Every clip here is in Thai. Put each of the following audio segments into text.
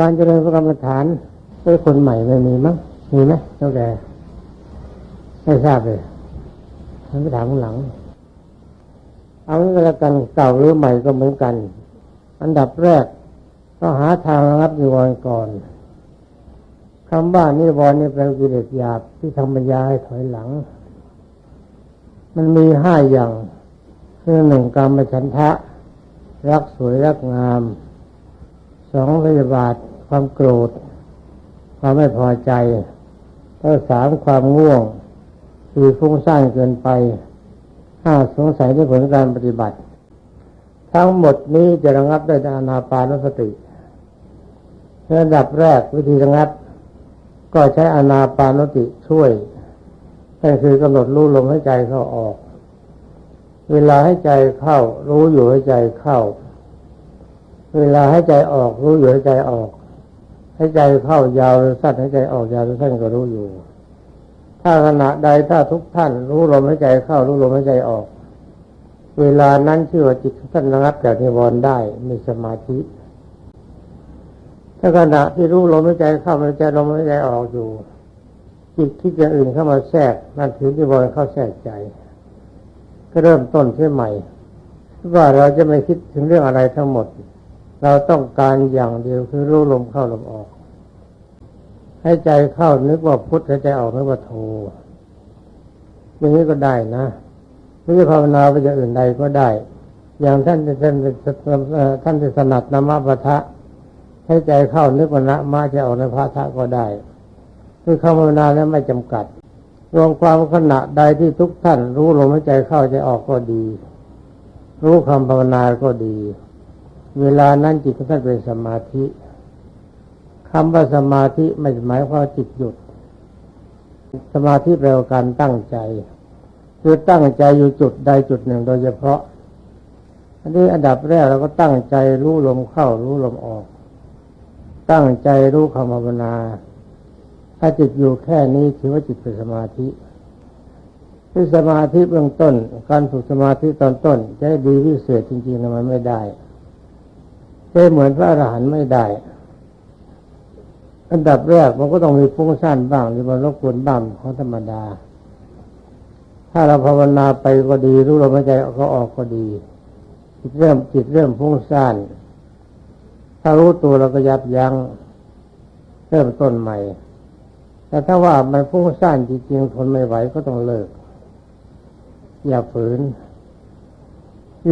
การเจริญพระกรรมฐานด้วยคนใหม่ไม่มีมั้งมีไหมเท่าแก่ไม่ทราบเลยท่านไปถามข้างหลัง เอางี้ก็แล้วกันเก่าหรือใหม่ก็เหมือนกัน อันดับแรกก็หาทางรับนิวรณ์ก่อนคำว่านิวรณ์นี่เป็นกิเลสหยาบที่ทำปัญญาให้ถอยหลัง มันมีห้าอย่างคือหนึ่งกรรมฉันทะ รักสวยรักงามสองพยาบาท ความโกรธ ความไม่พอใจแล้วสามความง่วงสี่ฟุ้งซ่านเกินไปห้าสงสัยในผลการปฏิบัติ ทั้งหมดนี้จะระงับด้วยอานาปานสติระดับแรกวิธีระงับ ก็ใช้อานาปานสติช่วยนั่นคือกำหนดรู้ลมหายใจเข้าออก เวลาให้ใจเข้า รู้อยู่ให้ใจเข้า เวลาให้ใจออก รู้อยู่ให้ใจออก ให้ใจเข้ายาวหรือสั้นให้ใจออกยาวหรือสั้นก็รู้อยู่ ถ้าขณะใดถ้าทุกท่าน รู้ลมหายใจเข้ารู้ลมหายใจออก เวลานั้นชื่อว่าจิตท่านระงับจากนิวรณ์ได้มีสมาธิ ถ้าขณะที่รู้ลมหายใจเข้าหายใจลมหายใจออกอยู่จิตคิดอย่างอื่นเข้ามาแทรกนั่นถือนิวรณ์เข้าแทรกใจ ก็เริ่มต้นที่ใหม่ว่าเราจะไม่คิดถึงเรื่องอะไรทั้งหมด เราต้องการอย่างเดียวคือรู้ลมเข้าลมออก ให้ใจเข้านึกว่าพุทธให้ใจออกนึกว่าโทอย่างนี้ก็ได้นะไม่ใช่ภาวนาไปอย่างอื่นใดก็ได้ อย่างท่านท่านท่านที่ถนัดนามะปะทะให้ใจเข้านึกว่านะมาจะออกในพระทะก็ได้ คือคำภาวนาแล้วไม่จำกัด รวมความขณะใดที่ทุกท่าน รู้ลมหายใจเข้าใจออกก็ดี รู้คำภาวนาก็ดี เวลานั้นจิตของท่านเป็นสมาธิคำว่าสมาธิไม่หมายความจิตหยุด สมาธิแปลว่าการตั้งใจ คือตั้งใจอยู่จุดใดจุดหนึ่งโดยเฉพาะ อันนี้อันดับแรกเราก็ตั้งใจรู้ลมเข้ารู้ลมออก ตั้งใจรู้คำภาวนา ถ้าจิตอยู่แค่นี้ถือว่าจิตเป็นสมาธิที่สมาธิเบื้องต้น การฝึกสมาธิตอนต้นจะดีวิเศษจริงๆนะมันไม่ได้ จะเหมือนพระอรหันต์ไม่ได้ อันดับแรกมันก็ต้องมีฟุ้งซ่านบ้างหรือมันรบกวนบ้างของธรรมดา ถ้าเราภาวนาไปก็ดี รู้ลมหายใจก็ออกก็ดีจิตเริ่มจิตเริ่มฟุ้งซ่านถ้ารู้ตัวเราก็ยับยัง้งเริ่มต้นใหม่ แต่ถ้าว่ามันฟุ้งซ่านจริงๆทนไม่ไหวก็ต้องเลิก อย่าฝืน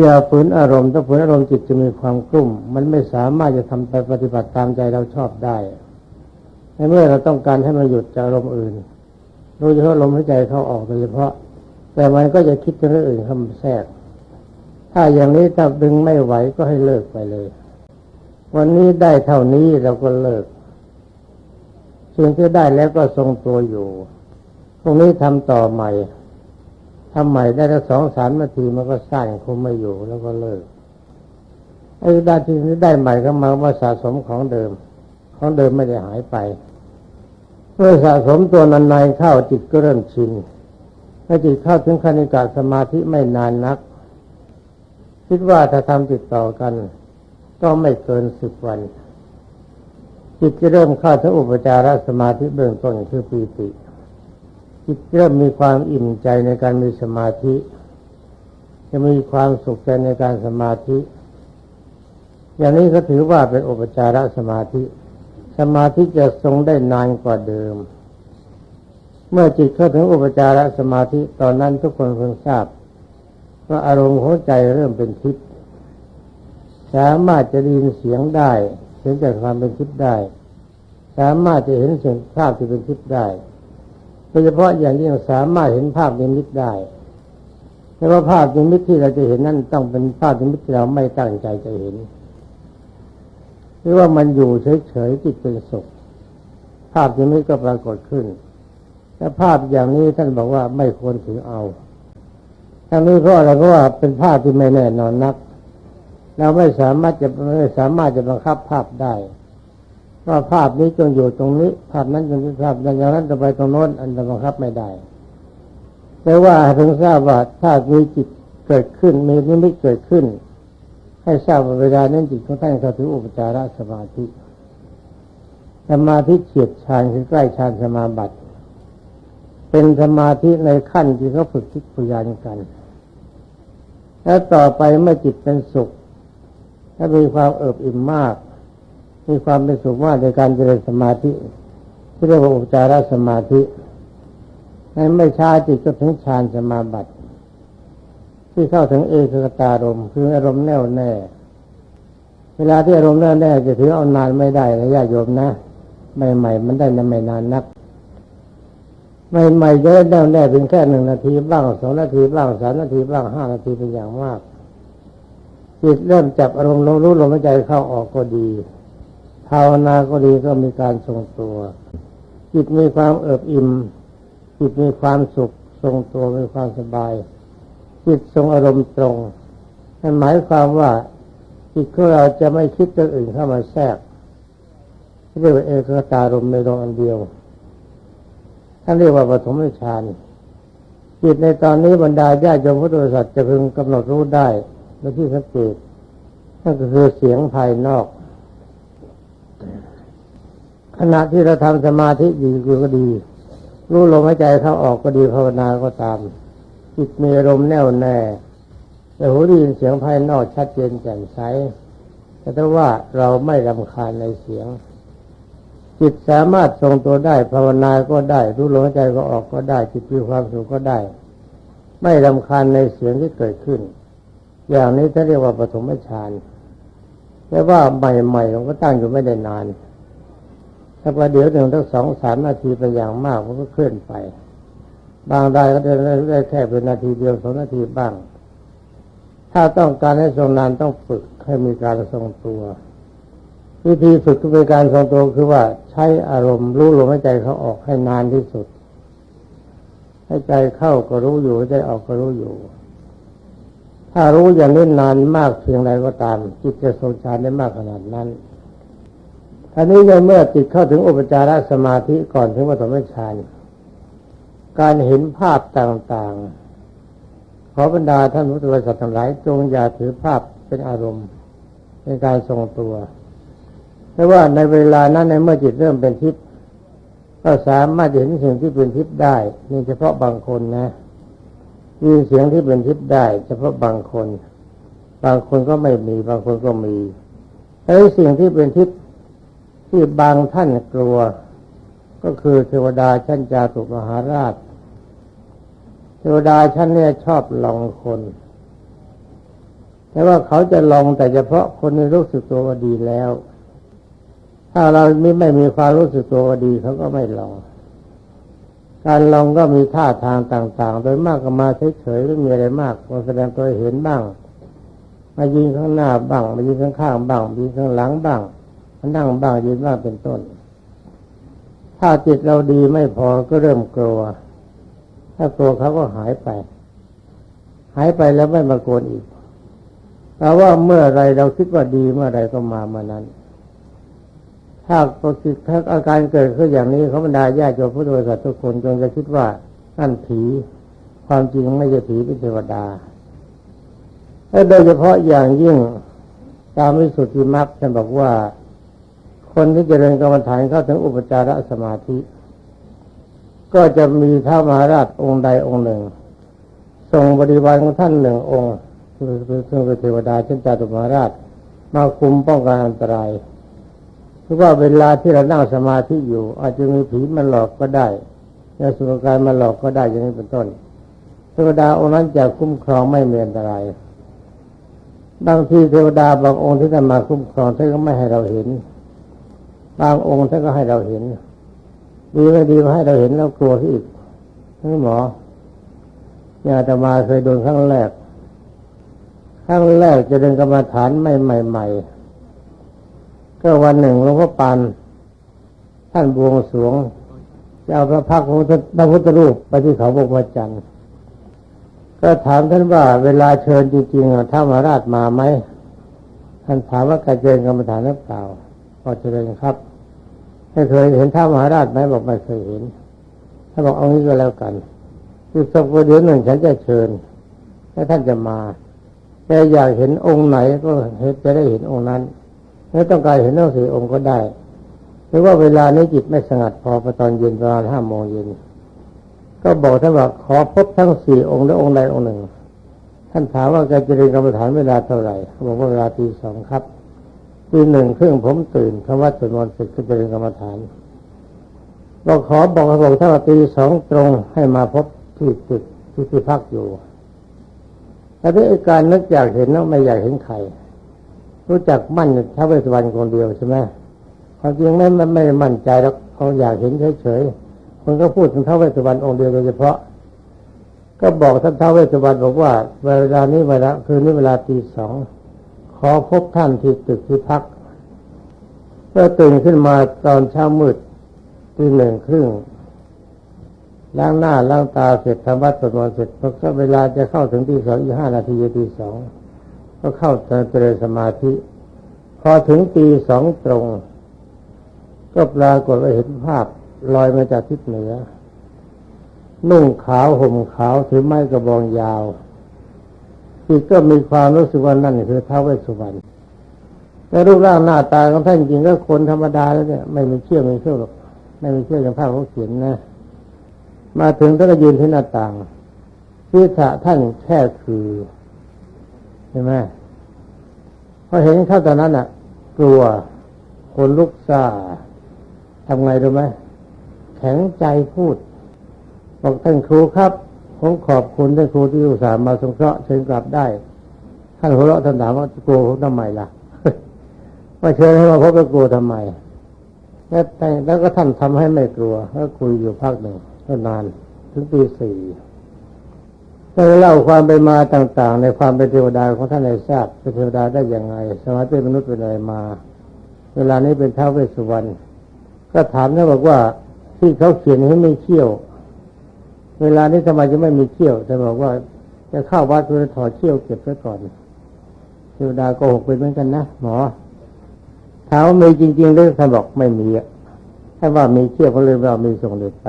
อย่าฝืนอารมณ์ถ้าฝืนอารมณ์จิตจะมีความกลุ่ม มันไม่สามารถจะทำไปปฏิบัติตามใจเราชอบได้ในเมื่อเราต้องการให้มันหยุดจากอารมณ์อื่นโดยเฉพาะลมหายใจเข้าออกโดยเฉพาะ แต่มันก็จะคิดเรื่องอื่นเข้ามาแทรก ถ้าอย่างนี้ถ้าดึงไม่ไหวก็ให้เลิกไปเลย วันนี้ได้เท่านี้เราก็เลิกส่วนที่ได้แล้วก็ทรงตัวอยู่พรุ่งนี้ทำต่อใหม่ ทำใหม่ได้ทั้งสองสามนาทีมันก็สั้นคงไม่อยู่แล้วก็เลิกไอ้ด้านที่นี้ได้ใหม่ก็มาว่าสะสมของเดิม ของเดิมไม่ได้หายไป เมื่อสะสมตัวนานๆเข้าจิตก็เริ่มชินเมื่อจิตเข้าถึงคณิกาสมาธิไม่นานนัก คิดว่าถ้าทำติดต่อกัน ก็ไม่เกินสิบวัน จิตจะเริ่มเข้าถึงอุปจารสมาธิเบื้องต้นคือปีติ จิตเริ่มมีความอิ่มใจในการมีสมาธิ จะมีความสุขใจในการสมาธิ อย่างนี้ก็ถือว่าเป็นอุปจารสมาธิ สมาธิจะทรงได้นานกว่าเดิม เมื่อจิตเข้าถึงอุปจารสมาธิตอนนั้นทุกคนเพิ่งทราบว่าอารมณ์ของใจเริ่มเป็นทิพย์สามารถจะได้ยินเสียงได้เสียงจากความเป็นทิพย์ได้ สามารถจะเห็นสิ่งภาพที่เป็นทิพย์ได้ โดยเฉพาะอย่างยิ่งสามารถเห็นภาพนิมิตได้แต่ว่าภาพนิมิตที่เราจะเห็นนั่นต้องเป็นภาพนิมิตที่เราไม่ตั้งใจจะเห็นหรือว่ามันอยู่เฉยๆจิตเป็นสุข ภาพนิมิตก็ปรากฏขึ้นแต่ภาพอย่างนี้ท่านบอกว่าไม่ควรถือเอาทั้งนี้เพราะอะไรเพราะว่าเป็นภาพที่ไม่แน่นอนนัก เราไม่สามารถจะไม่สามารถจะบังคับภาพได้ ว่าภาพนี้จงอยู่ตรงนี้ ภาพนั้นจงอยู่ภาพอย่างนั้นจะไปตรงโน้นอันจะบังคับไม่ได้ แต่ว่าถึงทราบว่าถ้ามีจิตเกิดขึ้นมีนิมิตเกิดขึ้น ให้ทราบว่าเวลานั้นจิตของท่านเข้าถึงอุปจารสมาธิสมาธิเฉียดฌานคือใกล้ฌานสมาบัติ เป็นสมาธิในขั้นที่เขาฝึกทิพยานกัน แล้วต่อไปเมื่อจิตเป็นสุข ถ้ามีความเอิบอิ่มมาก มีความเป็นสุขมากในการเจริญสมาธิที่เรียกว่าอุปจารสมาธิในไม่ช้าจิตก็ถึงฌานสมาบัติ ที่เข้าถึงเอกคตารมณ์คืออารมณ์แน่วแน่ เวลาที่อารมณ์แน่วแน่จะถือเอานานไม่ได้นะญาติโยมนะใหม่ๆมันได้นไม่นานนักใหม่ๆจะได้แน่วแน่เพียงแค่หนึ่งนาทีบ้างสองนาทีบ้างสามนาทีบ้างห้านาทีเป็นอย่างมากจิตเริ่มจับอารมณ์รู้ลมหายใจเข้าออกก็ดี ภาวนาก็ดีก็มีการทรงตัว จิตมีความเอิบอิ่ม จิตมีความสุข ทรงตัวมีความสบาย จิตทรงอารมณ์ตรงนั่นหมายความว่าจิตของเราจะไม่คิดเรื่องอื่นเข้ามาแทรกเรียกว่าเอกตารมณ์ในดวงอันเดียวท่านเรียกว่าปฐมฌานจิตในตอนนี้บรรดาญาติโยมพุทธบริษัทจะพึงกำหนดรู้ได้โดยที่สังเกตนั่นก็คือเสียงภายนอก ขณะที่เราทำสมาธิอยู่ก็ดี รู้ลมหายใจเข้าออกก็ดีภาวนาก็ตามจิตมีอารมณ์แน่วแน่แต่หูได้ยินเสียงภายนอกชัดเจนแจ่มใสแต่ถ้าว่าเราไม่รำคาญในเสียง จิตสามารถทรงตัวได้ภาวนาก็ได้ รู้ลมหายใจก็ออกก็ได้ จิตมีความสุขก็ได้ ไม่รำคาญในเสียงที่เกิดขึ้น อย่างนี้ถ้าเรียกว่าปฐมฌานแต่ว่าใหม่ๆเราก็ตั้งอยู่ไม่ได้นาน ถ้าประเดี๋ยวหนึ่งตั้งสองสามนาทีเป็นอย่างมากมันก็เคลื่อนไป บางรายก็ได้ได้แค่เป็นนาทีเดียวสองนาทีบ้าง ถ้าต้องการให้ทรงนานต้องฝึกให้มีการทรงตัว วิธีฝึกก็เป็นการทรงตัวคือว่าใช้อารมณ์รู้ลมหายใจเขาออกให้นานที่สุดให้ใจเข้าก็รู้อยู่ให้ใจออกก็รู้อยู่ ถ้ารู้อย่างนี้นานมากเพียงไรก็ตาม จิตจะทรงฌานได้มากขนาดนั้น ท่านี้ในเมื่อจิตเข้าถึงอุปจารสมาธิก่อนถึงปฐมฌานการเห็นภาพต่างๆ ขอบรรดาท่านพุทธบริษัททั้งหลายจงอย่าถือภาพเป็นอารมณ์ในการทรงตัวเพราะว่าในเวลานั้นในเมื่อจิตเริ่มเป็นทิพย์ก็สามารถเห็นสิ่งที่เป็นทิพย์ได้นี่เฉพาะบางคนนะยินเสียงที่เป็นทิพย์ได้ เฉพาะบางคน บางคนก็ไม่มีบางคนก็มีไอ้สิ่งที่เป็นทิพย์ ที่บางท่านกลัว ก็คือเทวดาชั้นจาตุมหาราช เทวดาชั้นเนี่ยชอบลองคน แต่ว่าเขาจะลองแต่เฉพาะคนที่รู้สึกตัวว่าดีแล้ว ถ้าเราไม่ไม่มีความรู้สึกตัวว่าดีเขาก็ไม่ลอง การลองก็มีท่าทางต่าง ๆ โดยมากก็มาเฉยๆไม่มีอะไรมากมาแสดงตัวเห็นบ้าง มายืนข้างหน้าบ้าง มายืนข้างๆบ้างมายืนข้างหลังบ้าง นั่งบ้างยืนบ้างเป็นต้น ถ้าจิตเราดีไม่พอก็เริ่มกลัว ถ้ากลัวเขาก็หายไป หายไปแล้วไม่มาโกนอีกแต่ว่าเมื่อไรเราคิดว่าดีเมื่อไรก็มาเมื่อนั้น ถ้าปก็คิถ้าอาการเกิดขึ้นอย่างนี้เขาบรรดาญาติโยมพุทธบริษัททุกคนจงจะคิดว่านั่นผีความจริงไม่ใช่ผีเป็นเทวดาและโดยเฉพาะอย่างยิ่งตามวิสุทธิมรรคท่านบอกว่า คนที่เจริญกรรมฐานเข้าถึงอุปจารสมาธิ ก็จะมีท้ามหาราชองค์ใดองค์หนึ่งส่งบริวารของท่านหนึ่งองค์คือซึ่งเป็นเทวดาเช่นจาตุมหาราช มาคุมป้องกันอันตรายคือว่าเวลาที่เรานั่งสมาธิอยู่ อาจจะมีผีมาหลอกก็ได้ยาสุรกายมาหลอกก็ได้อย่างนี้เป็นต้นเทวดาองค์นั้นจะคุ้มครองไม่มีอันตรายบางทีเทวดาบางองค์ที่จะมาคุ้มครองท่านก็ไม่ให้เราเห็น บางองค์ท่านก็ให้เราเห็น ดีไม่ดีมาให้เราเห็นแล้วกลัวที่อีกนี่หมอเนี่ยอาตมาเคยโดนครั้งแรก ครั้งแรกจะเดินกรรมฐานไม่ใหม่ๆก็วันหนึ่งหลวงพ่อปานท่านบวงสรวงจะเอาพระพักตร์พระพุทธรูปไปที่เขาบกมาจันทร์ก็ถามท่านว่า เวลาเชิญจริงๆถ้ามาราชมาไหมท่านถามว่าการเจริญกรรมฐานหรือเปล่าพอเจริญครับ ไม่เคยเห็นท้ามหาราชไหมบอกไม่เคยเห็นถ้าบอกเอางี้ก็แล้วกันอีกสักประเดี๋ยวหนึ่งฉันจะเชิญถ้าท่านจะมาแต่อยากเห็นองค์ไหนก็จะได้เห็นองค์นั้นถ้าต้องการเห็นทั้งสี่องค์ก็ได้หรือว่าเวลานี้จิตไม่สงัดพอพอตอนเย็นประมาณห้าโมงเย็นก็บอกท่านว่าขอพบทั้งสี่องค์และองค์ใดองค์หนึ่ง ท่านถามว่าแกจะเรียนกรรมฐานเวลาเท่าไหร่เขาบอกว่าเวลาตีสองครับ ตีหนึ่งครึ่งผมตื่นคำว่าสวดมนต์เสร็จก็จะเรียนกรรมฐานเราขอบอกบอกถ้าว่าตีสองตรงให้มาพบที่จุดที่ที่พักอยู่แต่ด้วยการนึกอยากเห็นแล้วไม่อยากเห็นใครรู้จักมั่นท้าวเวสสุวรรณคนเดียวใช่ไหมความจริงไม่ไม่ไม่มั่นใจแล้วเขาอยากเห็นเฉยๆคนก็พูดถึงท้าวเวสสุวรรณองค์เดียวโดยเฉพาะ ก็บอกท่านท้าวเวสสุวรรณบอกว่า เวลานี้เวลาคืนนี้เวลาตีสอง ขอพบท่านที่ตึกที่พักเมื่อตื่นขึ้นมาตอนเช้ามืดตีหนึ่งครึ่งล้างหน้าล้างตาเสร็จทำวัดสวดมนต์เสร็จพอก็เวลาจะเข้าถึงตีสองอีกห้านาทีตีสองก็เข้าเจริญสมาธิ พอถึงตีสองตรง ก็ปรากฏว่าเห็นภาพลอยมาจากทิศเหนือ นุ่งขาวห่มขาวถือไม้กระบองยาว จิตก็มีความรู้สึกว่านั่นคือท้าวเวสสุวรรณแต่รูปร่างหน้าตาของท่านจริงก็คนธรรมดาแล้วเนี่ยไม่มีเชื่อไม่เชื่อหรอกไม่มีเชื่ออย่างภาพเขาเขียนนะ มาถึงท่านก็ยืนที่หน้าต่างศีรษะท่านแค่คือเห็นไหมพอเห็นเข้าตอนนั้นอะ กลัวคนลุกซ่าทำไงรู้ไหมแข็งใจพูด บอกท่านครูครับ ผมขอบคุณท่านครูที่อุตส่าห์มาสงเคราะห์เชิญกลับได้ ท่านหัวเราะท่านถามว่ากลัวผมทำไมล่ะว่าเชิญให้มาพบก็กลัวทำไม แล้วแต่แล้วก็ท่านทำให้ไม่กลัวก็คุยอยู่พักหนึ่งก็นานถึงปีสี่ก็เล่าความไปมาต่าง ๆ ในความเป็นเทวดาของท่านในทราบเป็นเทวดาได้ยังไง สมัยเป็นมนุษย์เป็นอะไรมา เวลานี้เป็นเท้าเวสสุวรรณก็ถามท่านบอกว่าที่เขาเขียนให้ไม่เขี้ยว เวลานี้ทำไมจะไม่มีเขี้ยวท่บอกว่าจะเข้าวัดก็ถอดเขี้ยวเก็บไว้ก่อนเทวดาโกหกไปเหมือนกันนะหมอถามว่ามีจริงๆหรือท่านบอกไม่มีอะถ้าว่ามีเขี้ยวก็เลยว่ามีส่งเด็ดไป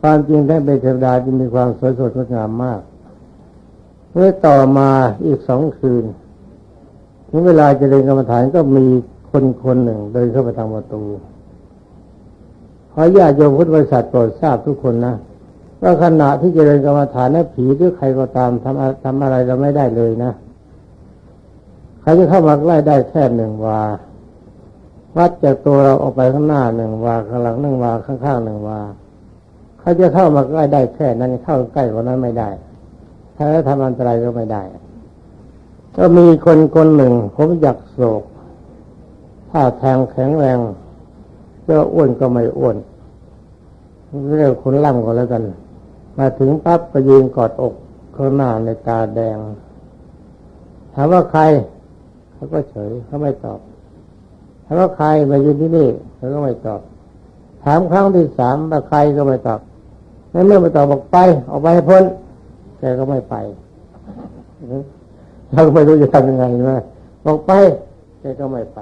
ความจริงท่านเป็นเทวดาที่มีความสวยสดงดงามมากเมื่อต่อมาอีกสองคืนถึงเวลาจะเดินกรรมฐานก็มีคนคนหนึ่งเดินเข้าไปทางประตูขอญาติโยมพุทธบริษัทโปรดทราบทุกคนนะ ว่าขณะที่เจริญกรรมฐานนั้นผีหรือใครก็ตามทำทำอะไรเราไม่ได้เลยนะใครจะเข้ามาใกล้ได้แค่หนึ่งวาวัดจากตัวเราออกไปข้างหน้าหนึ่งวาข้างหลังหนึ่งวาข้างๆหนึ่งวาเขาจะเข้ามาใกล้ได้แค่นั้นเข้าใกล้กว่านั้นไม่ได้ ถ้าจะทำอันตรายก็ไม่ได้ ก็มีคนคนหนึ่งผมอยากโศกถ้าแทงแข็งแรงก็อ้วนก็ไม่อ้วนเรียกคนล่ำก็แล้วกัน มาถึงปั๊บก็ยืนกอดอกข้างหน้าในตาแดง ถามว่าใคร เขาก็เฉยเขาไม่ตอบ ถามว่าใครมายืนที่นี่เขาก็ไม่ตอบ ถามครั้งที่สามว่าใครก็ไม่ตอบนั่เมื่อไม่ตอบบอกไป ออกไปให้พ้นแกก็ไม่ไปเราก็ไม่รู้จะทำยังไงนะบอกไปแกก็ไม่ไป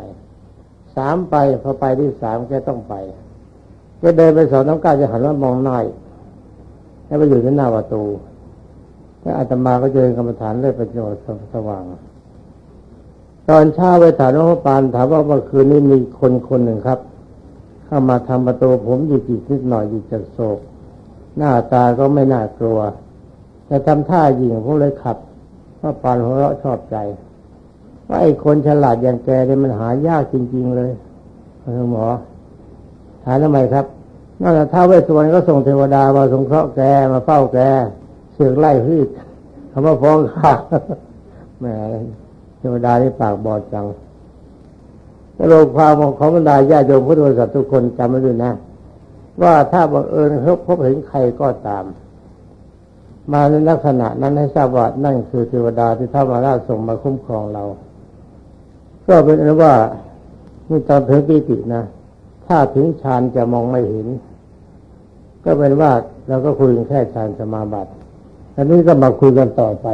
สามไปพอไปที่สามแกต้องไปแกเดินไปสองน้ำก้าวจะหันมามองหน้าอีก แล้วไปอยู่ที่หน้าประตูแล้วอาตมาก็เจอกรรมฐานเลยประโยชน์สว่าง ตอนเช้าไปถามหลวงพ่อปานถามว่าเมื่อคืนนี้มีคนคนหนึ่งครับ เข้ามาทำประตูผมหยิบจิตนิดหน่อยหยิบจากโศก หน้าตาก็ไม่น่ากลัว แต่ทำท่ายิงผมเลยขับพราะปานหัวเราะชอบใจว่าไอ้คนฉลาดอย่างแกเนี่ยมันหายากจริง ๆ เลยคุณหมอถามทำไมครับ นั่นแหละท้าวเวสสุวรรณก็ส่งเทวดามาสงเคราะห์แกมาเฝ้าแกเสือกไล่พืชเขามาฟ้องข้าแหมเทวดาที่ปากบอดจังกระโลกความของบรรดาญาโยมพุทธบริษัททุกคนจำไว้ด้วยนะ ว่าถ้าบังเอิญเขาพบเห็นใครก็ตาม มาในลักษณะนั้นให้ทราบว่านั่นคือเทวดาที่ท้าวมาราชส่งมาคุ้มครองเรา ก็เป็นอนว่านี่ตอนถึงปีตินะ ถ้าถึงฌานจะมองไม่เห็น ก็เป็นว่าเราก็คุยกันแค่ฌานสมาบัติอันนี้ก็มาคุยกันต่อไป